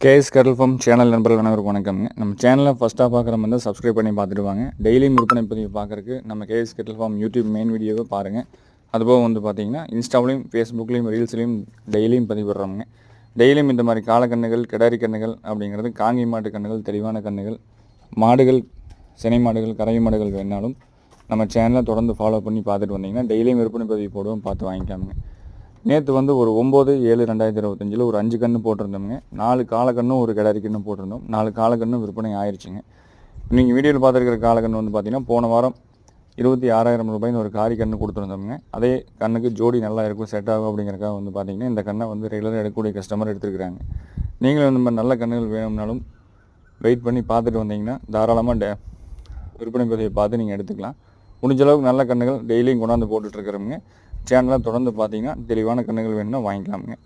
KS கடல் form channel நண்பர்கள் அனைவருக்கும் வணக்கம்ங்க. நம்ம சேனலை ஃபஸ்ட்டாக பார்க்குற மாதிரி தான் சப்ஸ்கிரைப் பண்ணி பார்த்துட்டு வாங்க டெய்லியும் விற்பனை பதிவு பார்க்குறக்கு நம்ம கேஎஸ் கடல் ஃபார்ம் யூடியூப் மெயின் வீடியோவை பாருங்கள் அதுபோக வந்து பார்த்திங்கன்னா இன்ஸ்டாவிலையும் ஃபேஸ்புக்லேயும் ரீல்ஸ்லையும் டெய்லியும் பதிவிடுறோம்ங்க. டெய்லியும் இந்த மாதிரி காலக்கண்ணுகள் கிடாரி கண்ணுகள் அப்படிங்கிறது காங்கி மாட்டு கண்ணுகள் தெளிவான கண்ணுகள் மாடுகள் சினை மாடுகள் கறவை மாடுகள் வேணாலும் நம்ம சேனலை தொடர்ந்து ஃபாலோ பண்ணி பார்த்துட்டு வந்தீங்கன்னா டெய்லியும் விற்பனை பதிவு போடுவோம் பார்த்து வாங்கிக்காமுங்க நேற்று வந்து ஒரு ஒம்பது ஏழு ரெண்டாயிரத்தி இருபத்தஞ்சில் ஒரு அஞ்சு கன்று போட்டிருந்தோம்ங்க. நாலு காலக்கண்ணும் ஒரு கிடாரி கன்று போட்டிருந்தோம். நாலு காலக்கண்ணும் விற்பனை ஆயிடுச்சுங்க நீங்கள் வீடியோவில் பார்த்துருக்கிற காலக்கன்று வந்து பார்த்தீங்கன்னா போன வாரம் இருபத்தி ஆறாயிரம் ரூபாய்னு ஒரு காரி கன்று கொடுத்துருந்தோம்ங்க. அதே கண்ணுக்கு ஜோடி நல்லா இருக்கும் செட் ஆகும் அப்படிங்கிறக்காக வந்து பார்த்தீங்கன்னா இந்த கண்ணை வந்து ரெகுலராக எடுக்கக்கூடிய கஸ்டமர் எடுத்துருக்குறாங்க. நீங்களும் இந்த மாதிரி நல்ல கண்ணுகள் வேணும்னாலும் வெயிட் பண்ணி பார்த்துட்டு வந்தீங்கன்னா தாராளமாக டே விற்பனை பதிவை பார்த்து நீங்கள் எடுத்துக்கலாம். முடிஞ்ச அளவுக்கு நல்ல கண்ணுகள் டெய்லியும் கொண்டாந்து போட்டுட்ருக்குறோமுங்க சேனலை தொடர்ந்து பார்த்தீங்கன்னா தெளிவான கண்ணுகள் வேணும்னா வாங்கிக்கலாமுங்க.